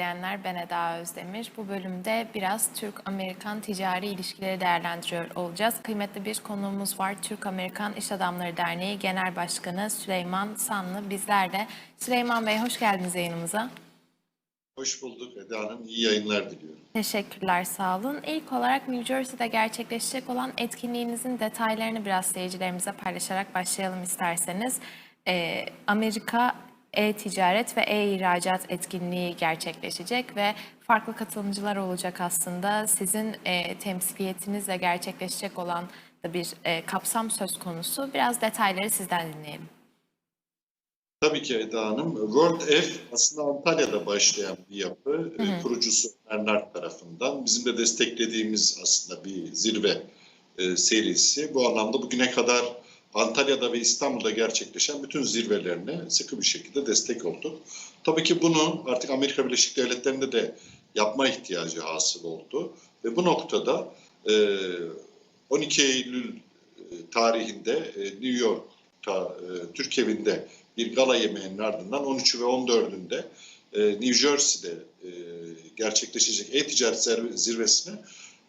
izleyenler. Ben Eda Özdemir. Bu bölümde biraz Türk-Amerikan ticari ilişkileri değerlendiriyor olacağız. Kıymetli bir konuğumuz var. Türk-Amerikan İş Adamları Derneği Genel Başkanı Süleyman Sanlı bizlerle. Süleyman Bey hoş geldiniz yayınımıza. Hoş bulduk Eda Hanım. İyi yayınlar diliyorum. Teşekkürler, sağ olun. İlk olarak New Jersey'de gerçekleşecek olan etkinliğinizin detaylarını biraz seyircilerimize paylaşarak başlayalım isterseniz. Ee, Amerika e-ticaret ve e-ihracat etkinliği gerçekleşecek ve farklı katılımcılar olacak aslında. Sizin e, temsiliyetinizle gerçekleşecek olan da bir e, kapsam söz konusu. Biraz detayları sizden dinleyelim. Tabii ki Eda Hanım. World F aslında Antalya'da başlayan bir yapı. E, Kurucusu Bernard tarafından. Bizim de desteklediğimiz aslında bir zirve e, serisi. Bu anlamda bugüne kadar Antalya'da ve İstanbul'da gerçekleşen bütün zirvelerine sıkı bir şekilde destek olduk. Tabii ki bunu artık Amerika Birleşik Devletleri'nde de yapma ihtiyacı hasıl oldu. Ve bu noktada e, 12 Eylül e, tarihinde e, New York'ta e, Türk evinde bir gala yemeğinin ardından 13 ve 14'ünde e, New Jersey'de e, gerçekleşecek e-ticaret zirve- zirvesine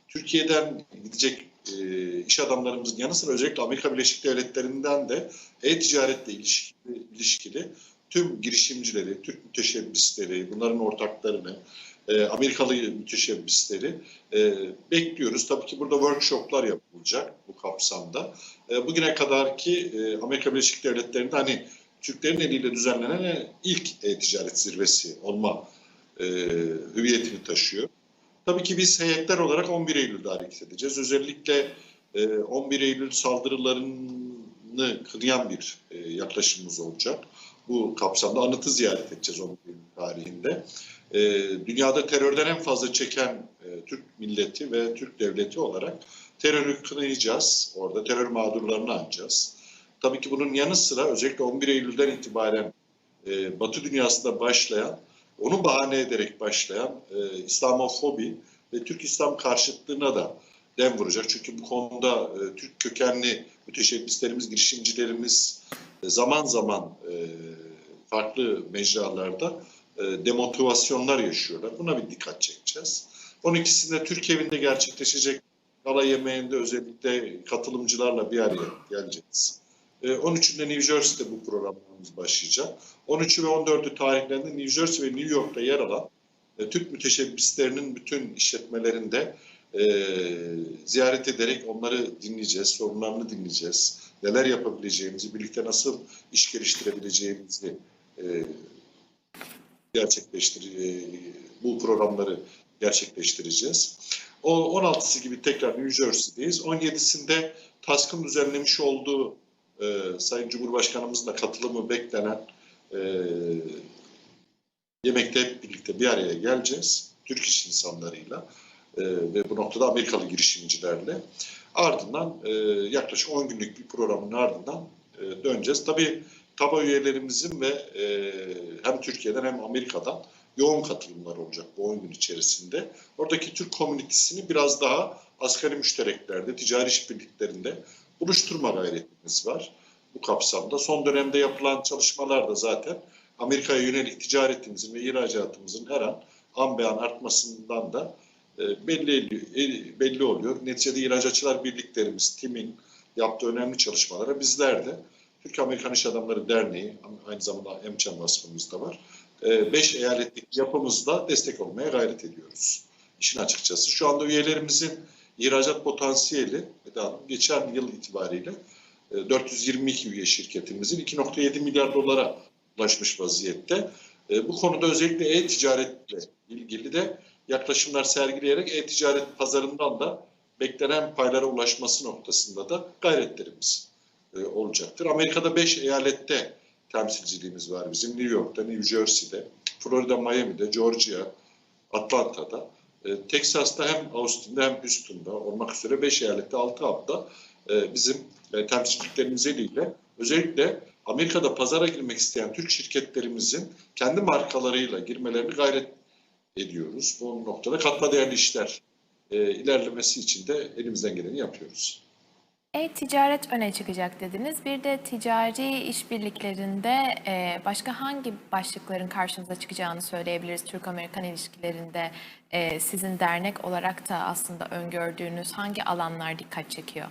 Türkiye'den gidecek e, iş adamlarımızın yanı sıra özellikle Amerika Birleşik Devletleri'nden de e-ticaretle ilişkili, ilişkili tüm girişimcileri, Türk müteşebbisleri, bunların ortaklarını, e, Amerikalı müteşebbisleri e, bekliyoruz. Tabii ki burada workshoplar yapılacak bu kapsamda. E, bugüne kadarki e, Amerika Birleşik Devletleri'nde hani Türklerin eliyle düzenlenen ilk e-ticaret zirvesi olma e, hüviyetini taşıyor. Tabii ki biz heyetler olarak 11 Eylül'de hareket edeceğiz. Özellikle e, 11 Eylül saldırılarını kınayan bir e, yaklaşımımız olacak. Bu kapsamda anıtı ziyaret edeceğiz 11 Eylül tarihinde. E, dünyada terörden en fazla çeken e, Türk milleti ve Türk devleti olarak terörü kınayacağız. Orada terör mağdurlarını anacağız. Tabii ki bunun yanı sıra özellikle 11 Eylül'den itibaren e, Batı dünyasında başlayan, onu bahane ederek başlayan e, İslamofobi ve Türk İslam karşıtlığına da dem vuracak. Çünkü bu konuda e, Türk kökenli müteşebbislerimiz, girişimcilerimiz e, zaman zaman e, farklı mecralarda e, demotivasyonlar yaşıyorlar. Buna bir dikkat çekeceğiz. 12'sinde Türk evinde gerçekleşecek gala yemeğinde özellikle katılımcılarla bir araya geleceğiz. E, 13'ünde New Jersey'de bu programlarımız başlayacak. 13'ü ve 14'ü tarihlerinde New Jersey ve New York'ta yer alan e, Türk müteşebbislerinin bütün işletmelerinde e, ziyaret ederek onları dinleyeceğiz, sorunlarını dinleyeceğiz. Neler yapabileceğimizi, birlikte nasıl iş geliştirebileceğimizi e, gerçekleştir e, bu programları gerçekleştireceğiz. O 16'sı gibi tekrar New Jersey'deyiz. 17'sinde TASK'ın düzenlemiş olduğu e, Sayın Cumhurbaşkanımızın da katılımı beklenen e, yemekte hep birlikte bir araya geleceğiz. Türk iş insanlarıyla e, ve bu noktada Amerikalı girişimcilerle. Ardından e, yaklaşık 10 günlük bir programın ardından e, döneceğiz. Tabii TABA üyelerimizin ve e, hem Türkiye'den hem Amerika'dan yoğun katılımlar olacak bu 10 gün içerisinde. Oradaki Türk komünitesini biraz daha asgari müştereklerde, ticari işbirliklerinde buluşturma gayretimiz var bu kapsamda. Son dönemde yapılan çalışmalar da zaten Amerika'ya yönelik ticaretimizin ve ihracatımızın her an an be an artmasından da e, belli e, belli oluyor. Neticede İhracatçılar Birliklerimiz, TİM'in yaptığı önemli çalışmalara bizler de Türk Amerikan İş Adamları Derneği, aynı zamanda EMÇAM vasfımız da var. E, beş eyaletlik yapımızda destek olmaya gayret ediyoruz. İşin açıkçası. Şu anda üyelerimizin ihracat potansiyeli geçen yıl itibariyle e, 422 üye şirketimizin 2.7 milyar dolara ulaşmış vaziyette. E, Bu konuda özellikle e-ticaretle ilgili de yaklaşımlar sergileyerek e-ticaret pazarından da beklenen paylara ulaşması noktasında da gayretlerimiz e, olacaktır. Amerika'da 5 eyalette temsilciliğimiz var bizim. New York'ta, New Jersey'de, Florida, Miami'de, Georgia, Atlanta'da, e, hem Austin'de hem Houston'da olmak üzere 5 eyalette 6 hafta e, bizim e, temsilciliklerimiz eliyle özellikle Amerika'da pazara girmek isteyen Türk şirketlerimizin kendi markalarıyla girmelerini gayret ediyoruz. Bu noktada katma değerli işler e, ilerlemesi için de elimizden geleni yapıyoruz. E-ticaret öne çıkacak dediniz. Bir de ticari işbirliklerinde e, başka hangi başlıkların karşımıza çıkacağını söyleyebiliriz Türk-Amerikan ilişkilerinde. E, sizin dernek olarak da aslında öngördüğünüz hangi alanlar dikkat çekiyor?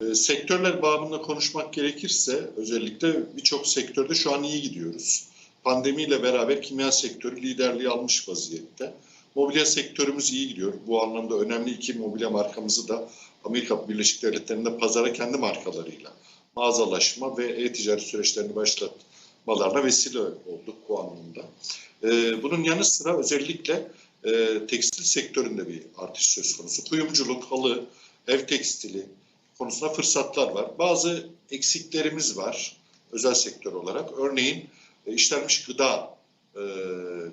E, Sektörler bağımında konuşmak gerekirse özellikle birçok sektörde şu an iyi gidiyoruz. Pandemiyle beraber kimya sektörü liderliği almış vaziyette. Mobilya sektörümüz iyi gidiyor. Bu anlamda önemli iki mobilya markamızı da Amerika Birleşik Devletleri'nde pazara kendi markalarıyla mağazalaşma ve e-ticaret süreçlerini başlatmalarına vesile olduk bu anlamda. E, Bunun yanı sıra özellikle e, tekstil sektöründe bir artış söz konusu. Kuyumculuk, halı, ev tekstili, konusunda fırsatlar var. Bazı eksiklerimiz var özel sektör olarak. Örneğin e, işlenmiş gıda e,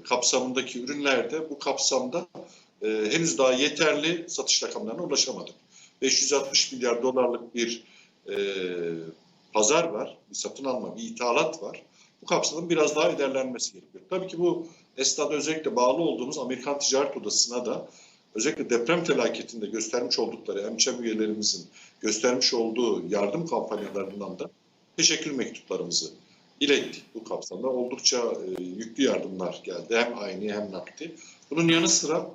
kapsamındaki ürünlerde bu kapsamda e, henüz daha yeterli satış rakamlarına ulaşamadık. 560 milyar dolarlık bir e, pazar var, bir satın alma, bir ithalat var. Bu kapsamın biraz daha ilerlenmesi gerekiyor. Tabii ki bu esnada özellikle bağlı olduğumuz Amerikan Ticaret Odası'na da özellikle deprem felaketinde göstermiş oldukları MÇM üyelerimizin göstermiş olduğu yardım kampanyalarından da teşekkür mektuplarımızı ilettik bu kapsamda. Oldukça e, yüklü yardımlar geldi. Hem aynı hem nakdi. Bunun yanı sıra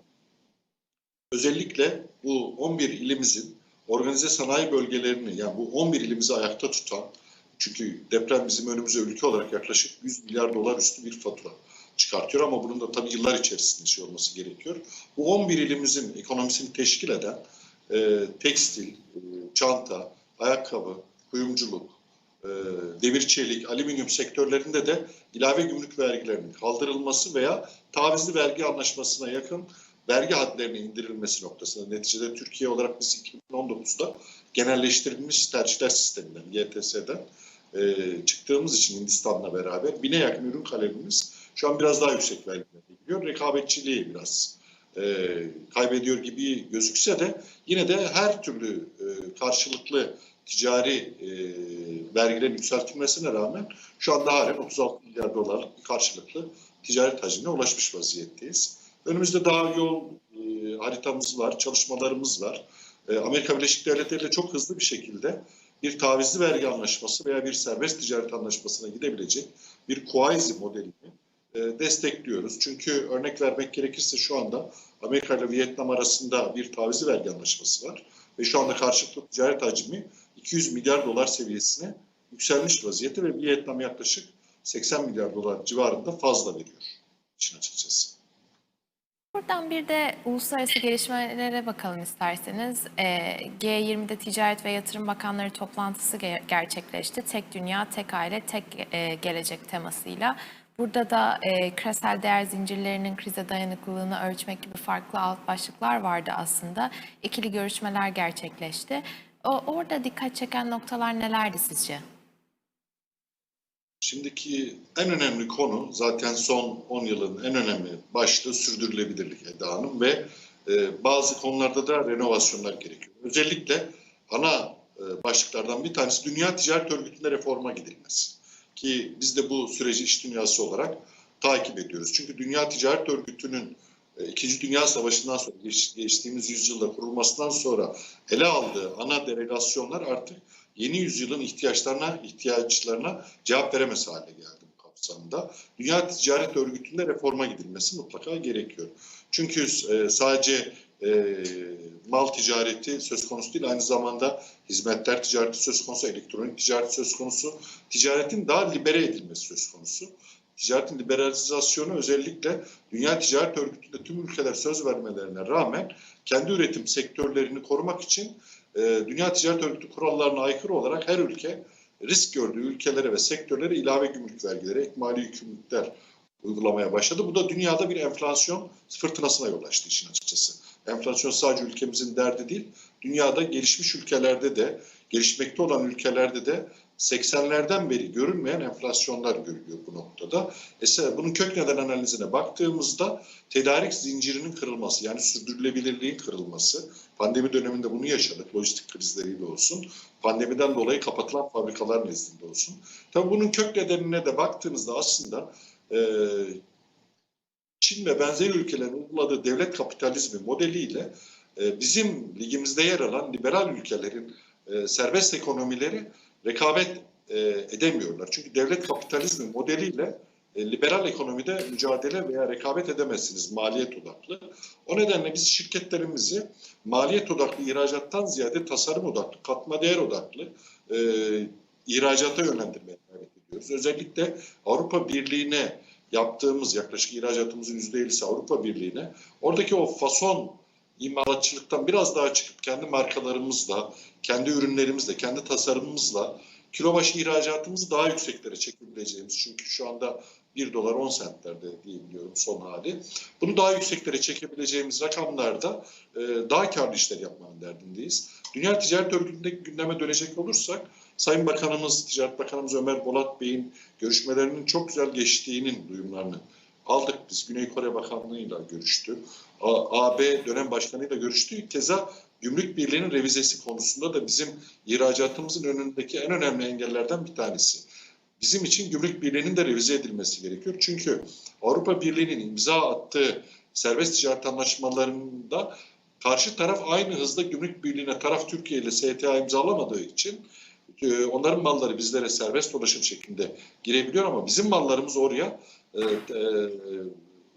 özellikle bu 11 ilimizin organize sanayi bölgelerini yani bu 11 ilimizi ayakta tutan çünkü deprem bizim önümüze ülke olarak yaklaşık 100 milyar dolar üstü bir fatura çıkartıyor ama bunun da tabii yıllar içerisinde şey olması gerekiyor. Bu 11 ilimizin ekonomisini teşkil eden e, tekstil, e, çanta, ayakkabı, kuyumculuk, e, demir çelik, alüminyum sektörlerinde de ilave gümrük vergilerinin kaldırılması veya tavizli vergi anlaşmasına yakın vergi hadlerinin indirilmesi noktasında. Neticede Türkiye olarak biz 2019'da genelleştirilmiş tercihler sisteminden, YTS'den e, çıktığımız için Hindistan'la beraber bine yakın ürün kalemimiz şu an biraz daha yüksek vergilerle gidiyor. Rekabetçiliği biraz e, kaybediyor gibi gözükse de yine de her türlü e, karşılıklı ticari e, vergilerin yükseltilmesine rağmen şu anda halen 36 milyar dolarlık bir karşılıklı ticaret hacmine ulaşmış vaziyetteyiz. Önümüzde daha yol e, haritamız var, çalışmalarımız var. E, Amerika Birleşik Devletleri ile çok hızlı bir şekilde bir tavizli vergi anlaşması veya bir serbest ticaret anlaşmasına gidebilecek bir Kuaizi modelini e, destekliyoruz. Çünkü örnek vermek gerekirse şu anda Amerika ile Vietnam arasında bir tavizli vergi anlaşması var. Ve şu anda karşılıklı ticaret hacmi 200 milyar dolar seviyesine yükselmiş vaziyette ve Vietnam yaklaşık 80 milyar dolar civarında fazla veriyor işin açıkçası. Buradan bir de uluslararası gelişmelere bakalım isterseniz. Ee, G20'de Ticaret ve Yatırım Bakanları toplantısı ge- gerçekleşti. Tek dünya, tek aile, tek e, gelecek temasıyla. Burada da e, küresel değer zincirlerinin krize dayanıklılığını ölçmek gibi farklı alt başlıklar vardı aslında. İkili görüşmeler gerçekleşti. O, orada dikkat çeken noktalar nelerdi sizce? Şimdiki en önemli konu zaten son 10 yılın en önemli başlığı sürdürülebilirlik Eda Hanım ve e, bazı konularda da renovasyonlar gerekiyor. Özellikle ana e, başlıklardan bir tanesi Dünya Ticaret Örgütü'nde reforma gidilmesi. Ki biz de bu süreci iş dünyası olarak takip ediyoruz. Çünkü Dünya Ticaret Örgütü'nün İkinci Dünya Savaşı'ndan sonra geç- geçtiğimiz yüzyılda kurulmasından sonra ele aldığı ana delegasyonlar artık yeni yüzyılın ihtiyaçlarına ihtiyaçlarına cevap veremez hale geldi bu kapsamda. Dünya Ticaret Örgütü'nde reforma gidilmesi mutlaka gerekiyor. Çünkü e, sadece e, mal ticareti söz konusu değil, aynı zamanda hizmetler ticareti söz konusu, elektronik ticaret söz konusu, ticaretin daha libere edilmesi söz konusu. Ticaretin liberalizasyonu özellikle Dünya Ticaret Örgütü'nde tüm ülkeler söz vermelerine rağmen kendi üretim sektörlerini korumak için e, Dünya Ticaret Örgütü kurallarına aykırı olarak her ülke risk gördüğü ülkelere ve sektörlere ilave gümrük vergileri, ek mali yükümlülükler uygulamaya başladı. Bu da dünyada bir enflasyon fırtınasına yol açtı işin açıkçası. Enflasyon sadece ülkemizin derdi değil, dünyada gelişmiş ülkelerde de, gelişmekte olan ülkelerde de 80'lerden beri görünmeyen enflasyonlar görülüyor bu noktada. Mesela bunun kök neden analizine baktığımızda tedarik zincirinin kırılması yani sürdürülebilirliğin kırılması. Pandemi döneminde bunu yaşadık lojistik krizleriyle olsun. Pandemiden dolayı kapatılan fabrikalar nezdinde olsun. Tabii bunun kök nedenine de baktığımızda aslında e, Çin ve benzeri ülkelerin uyguladığı devlet kapitalizmi modeliyle e, bizim ligimizde yer alan liberal ülkelerin e, serbest ekonomileri rekabet e, edemiyorlar. Çünkü devlet kapitalizmi modeliyle e, liberal ekonomide mücadele veya rekabet edemezsiniz maliyet odaklı. O nedenle biz şirketlerimizi maliyet odaklı ihracattan ziyade tasarım odaklı, katma değer odaklı e, ihracata yönlendirmeye gayret ediyoruz. Özellikle Avrupa Birliği'ne yaptığımız yaklaşık ihracatımızın %50'si Avrupa Birliği'ne oradaki o fason imalatçılıktan biraz daha çıkıp kendi markalarımızla, kendi ürünlerimizle, kendi tasarımımızla kilo başı ihracatımızı daha yükseklere çekebileceğimiz. Çünkü şu anda 1 dolar 10 centlerde diyebiliyorum son hali. Bunu daha yükseklere çekebileceğimiz rakamlarda e, daha karlı işler yapmanın derdindeyiz. Dünya Ticaret Örgütü'ndeki gündeme dönecek olursak Sayın Bakanımız, Ticaret Bakanımız Ömer Bolat Bey'in görüşmelerinin çok güzel geçtiğinin duyumlarını aldık. Biz Güney Kore Bakanlığı'yla görüştü. AB dönem başkanıyla görüştü. Keza Gümrük Birliği'nin revizesi konusunda da bizim ihracatımızın önündeki en önemli engellerden bir tanesi. Bizim için Gümrük Birliği'nin de revize edilmesi gerekiyor. Çünkü Avrupa Birliği'nin imza attığı serbest ticaret anlaşmalarında karşı taraf aynı hızda Gümrük Birliği'ne taraf Türkiye ile STA imzalamadığı için e, onların malları bizlere serbest dolaşım şeklinde girebiliyor ama bizim mallarımız oraya e, e,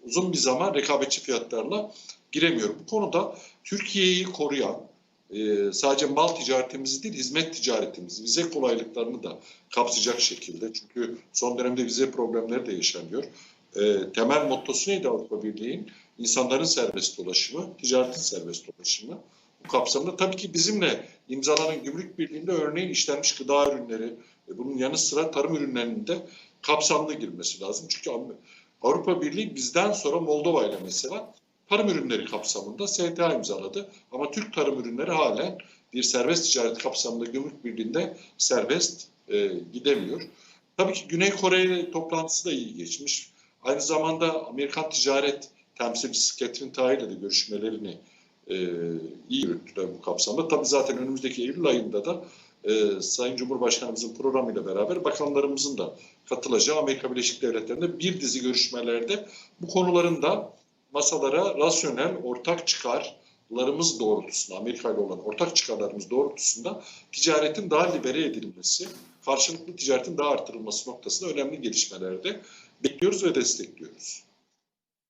uzun bir zaman rekabetçi fiyatlarla giremiyor. Bu konuda Türkiye'yi koruyan e, sadece mal ticaretimizi değil hizmet ticaretimizi, vize kolaylıklarını da kapsayacak şekilde. Çünkü son dönemde vize problemleri de yaşanıyor. E, temel mottosu neydi Avrupa Birliği'nin? İnsanların serbest dolaşımı, ticaretin serbest dolaşımı. Bu kapsamda tabii ki bizimle imzalanan gümrük birliğinde örneğin işlenmiş gıda ürünleri, e, bunun yanı sıra tarım ürünlerinin de kapsamlı girmesi lazım. Çünkü Avrupa Birliği bizden sonra Moldova ile mesela tarım ürünleri kapsamında STA imzaladı. Ama Türk tarım ürünleri halen bir serbest ticaret kapsamında gümrük birliğinde serbest e, gidemiyor. Tabii ki Güney Kore toplantısı da iyi geçmiş. Aynı zamanda Amerikan ticaret temsilcisi Catherine Tay ile de görüşmelerini e, iyi yürüttüler bu kapsamda. Tabii zaten önümüzdeki Eylül ayında da e, Sayın Cumhurbaşkanımızın programıyla beraber bakanlarımızın da katılacağı Amerika Birleşik Devletleri'nde bir dizi görüşmelerde bu konuların da masalara rasyonel ortak çıkarlarımız doğrultusunda, Amerika ile olan ortak çıkarlarımız doğrultusunda ticaretin daha libere edilmesi, karşılıklı ticaretin daha artırılması noktasında önemli gelişmelerde bekliyoruz ve destekliyoruz.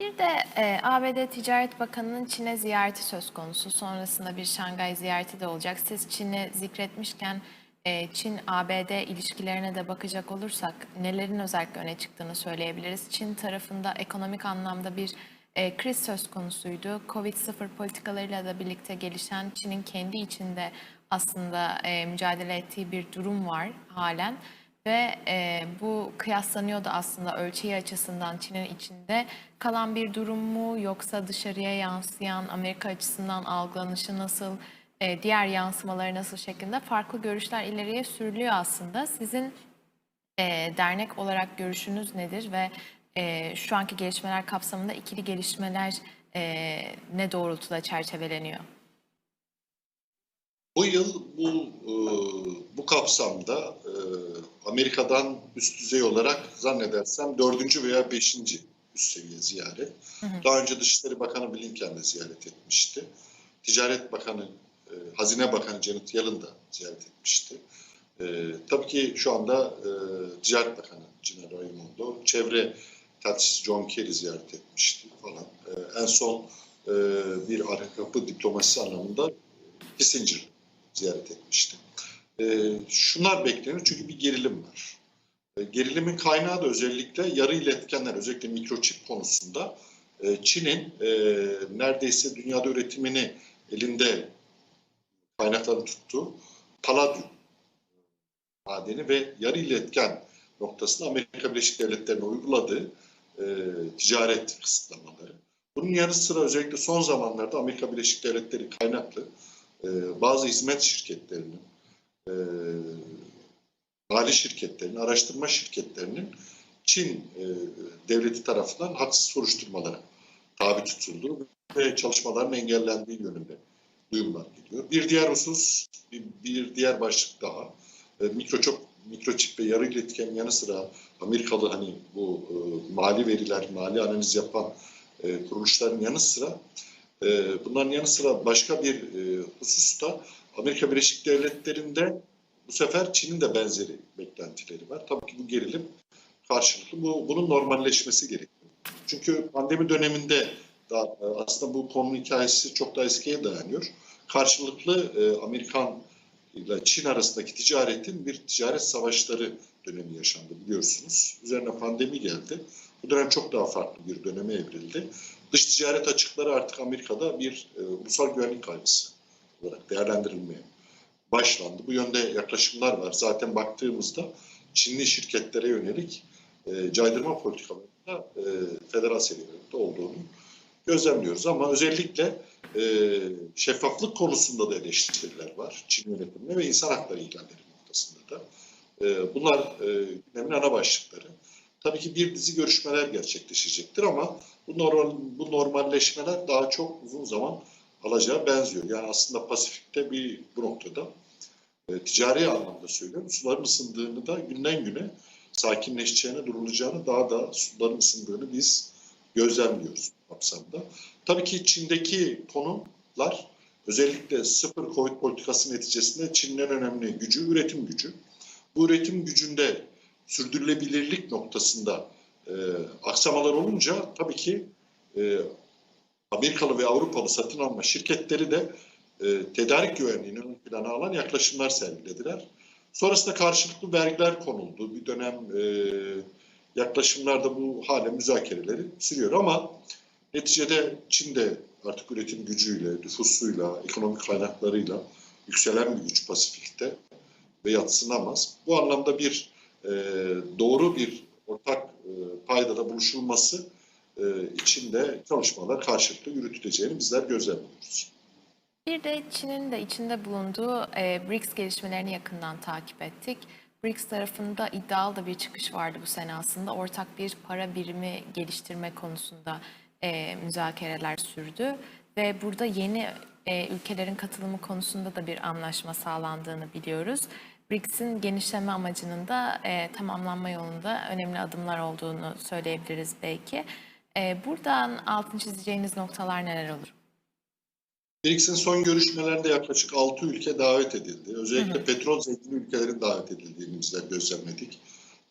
Bir de e, ABD Ticaret Bakanı'nın Çin'e ziyareti söz konusu. Sonrasında bir Şangay ziyareti de olacak. Siz Çin'i zikretmişken e, Çin-ABD ilişkilerine de bakacak olursak nelerin özellikle öne çıktığını söyleyebiliriz. Çin tarafında ekonomik anlamda bir e, kriz söz konusuydu. Covid-0 politikalarıyla da birlikte gelişen Çin'in kendi içinde aslında e, mücadele ettiği bir durum var halen. Ve e, bu kıyaslanıyordu aslında ölçeği açısından Çin'in içinde kalan bir durum mu yoksa dışarıya yansıyan Amerika açısından algılanışı nasıl, e, diğer yansımaları nasıl şeklinde farklı görüşler ileriye sürülüyor aslında. Sizin e, dernek olarak görüşünüz nedir ve e, şu anki gelişmeler kapsamında ikili gelişmeler e, ne doğrultuda çerçeveleniyor? Bu yıl bu e, bu kapsamda e, Amerika'dan üst düzey olarak zannedersem dördüncü veya beşinci üst seviye ziyaret. Daha önce Dışişleri Bakanı Blinken de ziyaret etmişti. Ticaret Bakanı, e, Hazine Bakanı Janet Yellen da ziyaret etmişti. E, tabii ki şu anda e, Ticaret Bakanı Gina Raimondo, Çevre Tartışması John Kerry ziyaret etmişti falan. E, en son e, bir arka kapı diplomasisi anlamında Kissinger ziyaret etmişti. E, şunlar bekleniyor çünkü bir gerilim var. E, gerilimin kaynağı da özellikle yarı iletkenler, özellikle mikroçip konusunda e, Çin'in e, neredeyse dünyada üretimini elinde kaynaklarını tuttuğu paladyum madeni ve yarı iletken noktasında Amerika Birleşik Devletleri'ne uyguladığı e, ticaret kısıtlamaları. Bunun yanı sıra özellikle son zamanlarda Amerika Birleşik Devletleri kaynaklı e, bazı hizmet şirketlerinin, e, mali şirketlerinin, araştırma şirketlerinin Çin e, devleti tarafından haksız soruşturmalara tabi tutulduğu ve çalışmaların engellendiği yönünde duyumlar geliyor. Bir diğer husus, bir, diğer başlık daha. E, mikroçip ve yarı iletken yanı sıra Amerikalı hani bu e, mali veriler, mali analiz yapan e, kuruluşların yanı sıra e, bunların yanı sıra başka bir e, husus da Amerika Birleşik Devletleri'nde bu sefer Çin'in de benzeri beklentileri var. Tabii ki bu gerilim karşılıklı. Bu, bunun normalleşmesi gerekiyor. Çünkü pandemi döneminde da e, aslında bu konunun hikayesi çok daha eskiye dayanıyor. Karşılıklı e, Amerikan ile Çin arasındaki ticaretin bir ticaret savaşları dönemi yaşandı biliyorsunuz. Üzerine pandemi geldi. Bu dönem çok daha farklı bir döneme evrildi. Dış ticaret açıkları artık Amerika'da bir e, ulusal güvenlik kaygısı olarak değerlendirilmeye başlandı. Bu yönde yaklaşımlar var. Zaten baktığımızda Çinli şirketlere yönelik e, caydırma politikalarında e, federal seviyelerde olduğunu gözlemliyoruz. Ama özellikle e, şeffaflık konusunda da eleştiriler var Çin yönetimine ve insan hakları ihlalleri noktasında da. E, bunlar e, gündemin ana başlıkları. Tabii ki bir dizi görüşmeler gerçekleşecektir ama bu, normal, bu normalleşmeler daha çok uzun zaman alacağı benziyor. Yani aslında Pasifik'te bir bu noktada e, ticari anlamda söylüyorum. Suların ısındığını da günden güne sakinleşeceğine, durulacağını, daha da suların ısındığını biz gözlemliyoruz kapsamda. Tabii ki Çin'deki konumlar özellikle sıfır Covid politikası neticesinde Çin'in önemli gücü üretim gücü. Bu üretim gücünde sürdürülebilirlik noktasında e, aksamalar olunca tabii ki e, Amerikalı ve Avrupalı satın alma şirketleri de e, tedarik güvenliğini ön plana alan yaklaşımlar sergilediler. Sonrasında karşılıklı vergiler konuldu. Bir dönem e, yaklaşımlarda bu hale müzakereleri sürüyor ama neticede Çin de artık üretim gücüyle, nüfusuyla, ekonomik kaynaklarıyla yükselen bir güç Pasifik'te ve yatsınamaz. Bu anlamda bir e, doğru bir ortak paydada buluşulması e, içinde çalışmalar karşılıklı yürütüleceğini bizler gözlemliyoruz. Bir de Çin'in de içinde bulunduğu e, BRICS gelişmelerini yakından takip ettik. BRICS tarafında iddialı da bir çıkış vardı bu sene aslında. Ortak bir para birimi geliştirme konusunda e, müzakereler sürdü. Ve burada yeni e, ülkelerin katılımı konusunda da bir anlaşma sağlandığını biliyoruz. BRICS'in genişleme amacının da e, tamamlanma yolunda önemli adımlar olduğunu söyleyebiliriz belki. E, buradan altını çizeceğiniz noktalar neler olur? BRICS'in son görüşmelerinde yaklaşık 6 ülke davet edildi. Özellikle petrol zengin ülkelerin davet edildiğini bizler gözlemledik.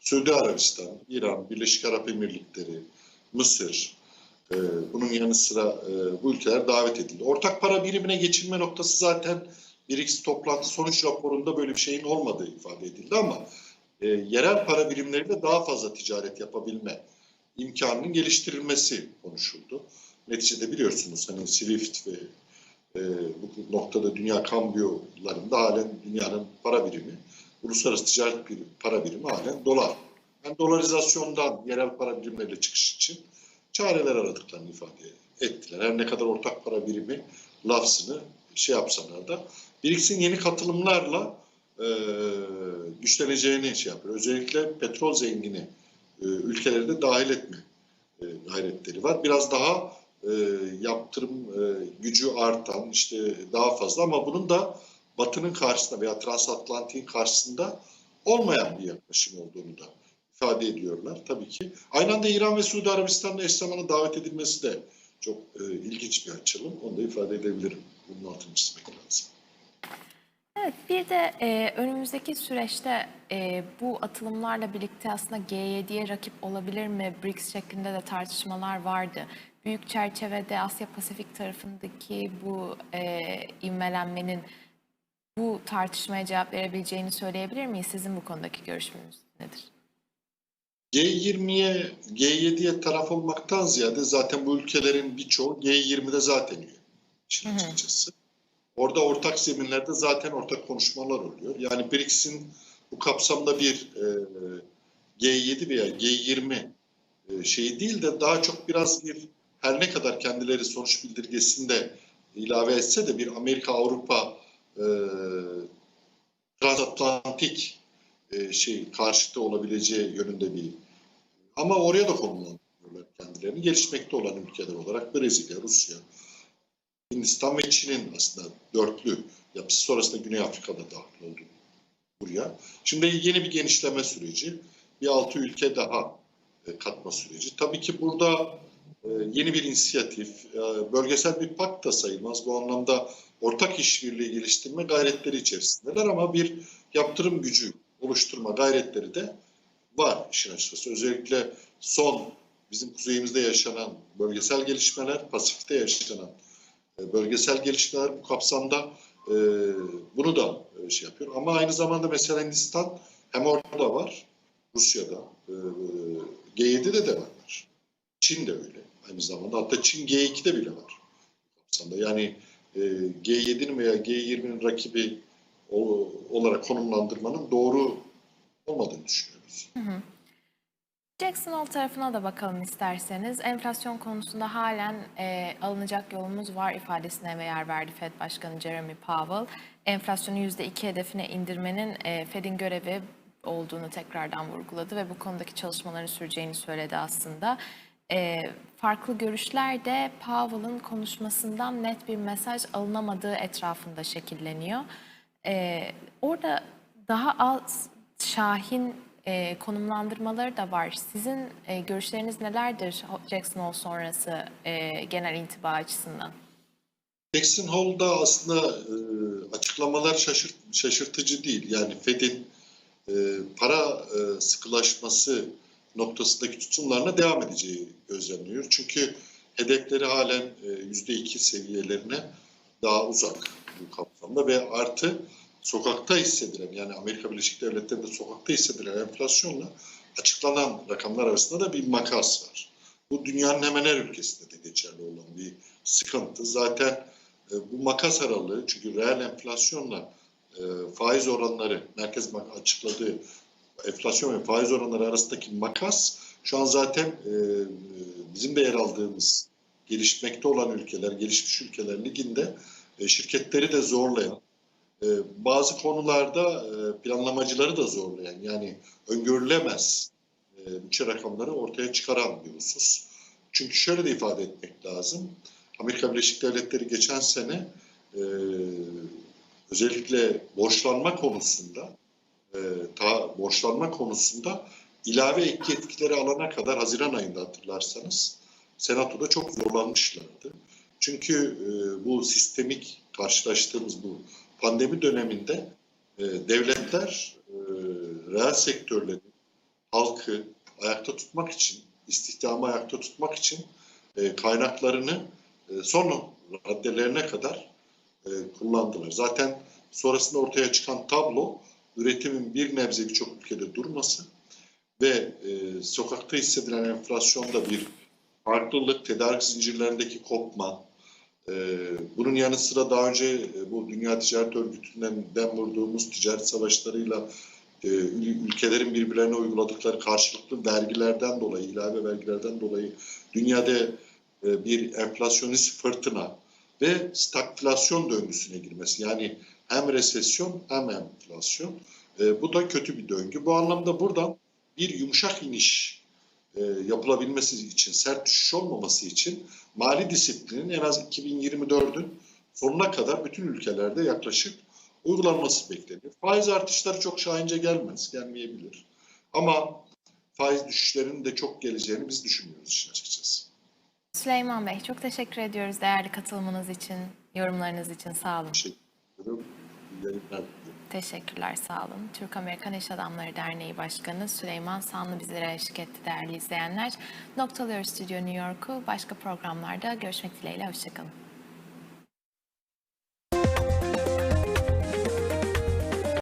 Suudi Arabistan, İran, Birleşik Arap Emirlikleri, Mısır, e, bunun yanı sıra e, bu ülkeler davet edildi. Ortak para birimine geçilme noktası zaten BRICS toplantı sonuç raporunda böyle bir şeyin olmadığı ifade edildi ama e, yerel para birimleriyle daha fazla ticaret yapabilme imkanının geliştirilmesi konuşuldu. Neticede biliyorsunuz hani SWIFT ve e, bu noktada dünya kambiyolarında halen dünyanın para birimi, uluslararası ticaret bir para birimi halen dolar. Yani dolarizasyondan yerel para birimleriyle çıkış için çareler aradıklarını ifade ettiler. Her ne kadar ortak para birimi lafzını şey yapsalar da BRICS'in yeni katılımlarla e, güçleneceğini şey yapıyor. Özellikle petrol zengini e, ülkeleri de dahil etme e, gayretleri var. Biraz daha e, yaptırım e, gücü artan işte daha fazla ama bunun da Batı'nın karşısında veya transatlantiğin karşısında olmayan bir yaklaşım olduğunu da ifade ediyorlar tabii ki. Aynı anda İran ve Suudi Arabistan'ın eş zamanlı davet edilmesi de çok e, ilginç bir açılım. Onu da ifade edebilirim. Bunun altını çizmek lazım. Evet, bir de e, önümüzdeki süreçte e, bu atılımlarla birlikte aslında G7'ye rakip olabilir mi? BRICS şeklinde de tartışmalar vardı. Büyük çerçevede Asya Pasifik tarafındaki bu e, ivmelenmenin bu tartışmaya cevap verebileceğini söyleyebilir miyiz? Sizin bu konudaki görüşünüz nedir? G20'ye, G7'ye taraf olmaktan ziyade zaten bu ülkelerin birçoğu G20'de zaten üye. İşin açıkçası. Orada ortak zeminlerde zaten ortak konuşmalar oluyor. Yani BRICS'in bu kapsamda bir e, G7 veya G20 e, şeyi değil de daha çok biraz bir her ne kadar kendileri sonuç bildirgesinde ilave etse de bir Amerika-Avrupa e, transatlantik e, şey karşıtı olabileceği yönünde bir ama oraya da konumlandırıyorlar kendilerini. Gelişmekte olan ülkeler olarak Brezilya, Rusya, Hindistan ve Çin'in aslında dörtlü yapısı sonrasında Güney Afrika'da dahil oldu buraya. Şimdi yeni bir genişleme süreci, bir altı ülke daha e, katma süreci. Tabii ki burada e, yeni bir inisiyatif, e, bölgesel bir pakt da sayılmaz. Bu anlamda ortak işbirliği geliştirme gayretleri içerisindeler ama bir yaptırım gücü oluşturma gayretleri de var işin açıkçası. Özellikle son bizim kuzeyimizde yaşanan bölgesel gelişmeler, Pasifik'te yaşanan bölgesel gelişmeler bu kapsamda e, bunu da e, şey yapıyor. Ama aynı zamanda mesela Hindistan hem orada var, Rusya'da, e, G7'de de var. Çin de öyle aynı zamanda. Hatta Çin G2'de bile var. Kapsamda. Yani e, G7'nin veya G20'nin rakibi olarak konumlandırmanın doğru olmadığını düşünüyoruz. Jackson Hole tarafına da bakalım isterseniz. Enflasyon konusunda halen e, alınacak yolumuz var ifadesine yer verdi Fed Başkanı Jeremy Powell. Enflasyonu %2 hedefine indirmenin e, Fed'in görevi olduğunu tekrardan vurguladı ve bu konudaki çalışmaların süreceğini söyledi aslında. E, farklı görüşler de Powell'ın konuşmasından net bir mesaj alınamadığı etrafında şekilleniyor. E, orada daha az şahin e, konumlandırmaları da var. Sizin e, görüşleriniz nelerdir Jackson Hole sonrası e, genel intiba açısından? Jackson Hole'da aslında e, açıklamalar şaşırt, şaşırtıcı değil. Yani Fed'in e, para e, sıkılaşması noktasındaki tutumlarına devam edeceği gözlemliyor. Çünkü hedefleri halen e, yüzde iki seviyelerine daha uzak bu kapsamda ve artı sokakta hissedilen yani Amerika Birleşik Devletleri'nde sokakta hissedilen enflasyonla açıklanan rakamlar arasında da bir makas var. Bu dünyanın hemen her ülkesinde de geçerli olan bir sıkıntı. Zaten e, bu makas aralığı çünkü reel enflasyonla e, faiz oranları Merkez Bank açıkladığı enflasyon ve faiz oranları arasındaki makas şu an zaten e, bizim de yer aldığımız gelişmekte olan ülkeler, gelişmiş ülkeler liginde e, şirketleri de zorlayan, e, bazı konularda e, planlamacıları da zorlayan yani öngörülemez e, bütçe rakamları ortaya çıkaran bir husus. Çünkü şöyle de ifade etmek lazım. Amerika Birleşik Devletleri geçen sene e, özellikle borçlanma konusunda e, ta, borçlanma konusunda ilave ek yetkileri alana kadar Haziran ayında hatırlarsanız Senato'da çok zorlanmışlardı. Çünkü bu sistemik karşılaştığımız bu pandemi döneminde e, devletler e, reel sektörleri, halkı ayakta tutmak için, istihdamı ayakta tutmak için e, kaynaklarını e, son raddelerine kadar e, kullandılar. Zaten sonrasında ortaya çıkan tablo üretimin bir nebze birçok ülkede durması ve e, sokakta hissedilen enflasyonda bir farklılık, tedarik zincirlerindeki kopma, bunun yanı sıra daha önce e, bu Dünya Ticaret Örgütü'nden vurduğumuz ticaret savaşlarıyla e, ül- ülkelerin birbirlerine uyguladıkları karşılıklı vergilerden dolayı, ilave vergilerden dolayı dünyada e, bir enflasyonist fırtına ve stagflasyon döngüsüne girmesi. Yani hem resesyon hem enflasyon. Bu da kötü bir döngü. Bu anlamda buradan bir yumuşak iniş e, yapılabilmesi için, sert düşüş olmaması için mali disiplinin en az 2024'ün sonuna kadar bütün ülkelerde yaklaşık uygulanması bekleniyor. Faiz artışları çok şahince gelmez, gelmeyebilir. Ama faiz düşüşlerinin de çok geleceğini biz düşünmüyoruz işin açıkçası. Süleyman Bey çok teşekkür ediyoruz değerli katılımınız için, yorumlarınız için sağ olun. Teşekkür ederim. Teşekkürler sağ olun. Türk Amerikan İş Adamları Derneği Başkanı Süleyman Sanlı bizlere eşlik etti değerli izleyenler. Noktalıyoruz Stüdyo New York'u. Başka programlarda görüşmek dileğiyle. Hoşçakalın.